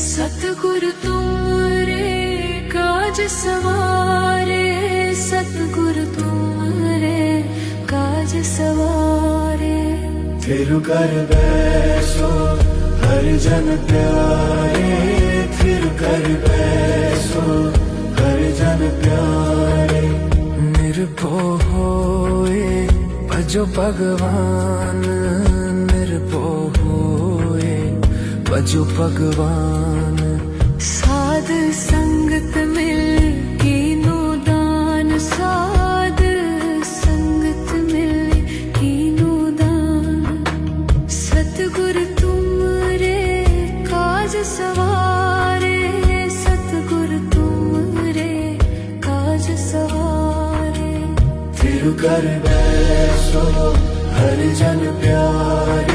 ਸਤਗੁਰ ਤੁਮਰੇ, ਕਾਜ ਸਵਾਰੇ, ਸਤਗੁਰ ਤੁਮਰੇ, ਕਾਜ ਸਵਾਰੇ। ਤੇਰੂ ਕਰ ਬੈਸੋ, ਹਰ ਜਨ ਪਿਆਰੇ ਤੇਰੂ ਕਰ ਬੈਸੋ, ਹਰ ਜਨ ਪਿਆਰੇ। ਨਿਰਭਉ ਹੋਏ, ਭਜੋ ਭਗਵਾਨ, ਨਿਰਭਉ भजो भगवान साध संगत मिल कीनो दान साध संगत मिल कीनो दान सतगुर तुम रे काज सवारे सतगुर तुम रे काज सवारे तिरु कर बैसो हर जन प्यारे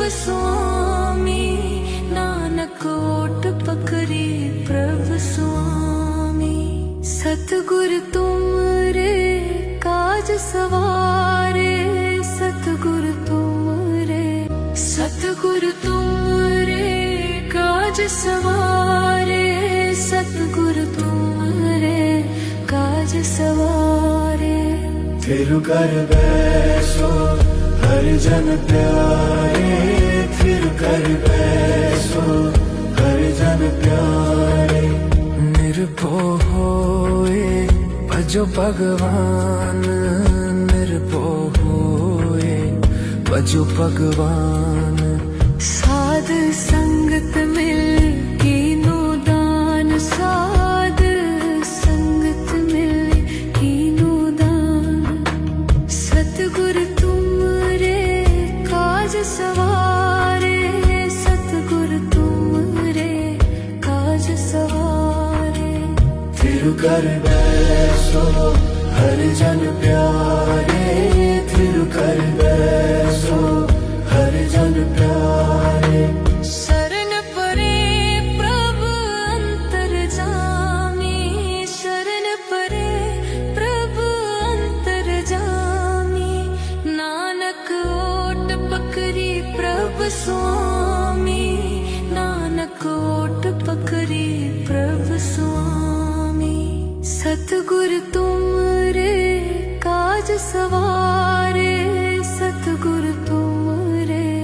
रब स्वामी नानकोट पकरे प्रभु स्वामी। सतगुर तुम रे काज सवारे सतगुर तुम रे सतगुर तुम रे काज सवारे सतगुर तुम रे काज सवारे। तेरु कर बैसो हर जन प्यारे फिर कर बैसो हर जन प्यारे निर्भो होए भजो भगवान निर्भो होए भजो भगवान साध संगत मिल सवारे सतगुर तुमरे काज सवारे थिरु कर बैसो हर जन प्यारे। स्वामी नानको कोट पखरि प्रभ स्वामी। सतगुर काज सवा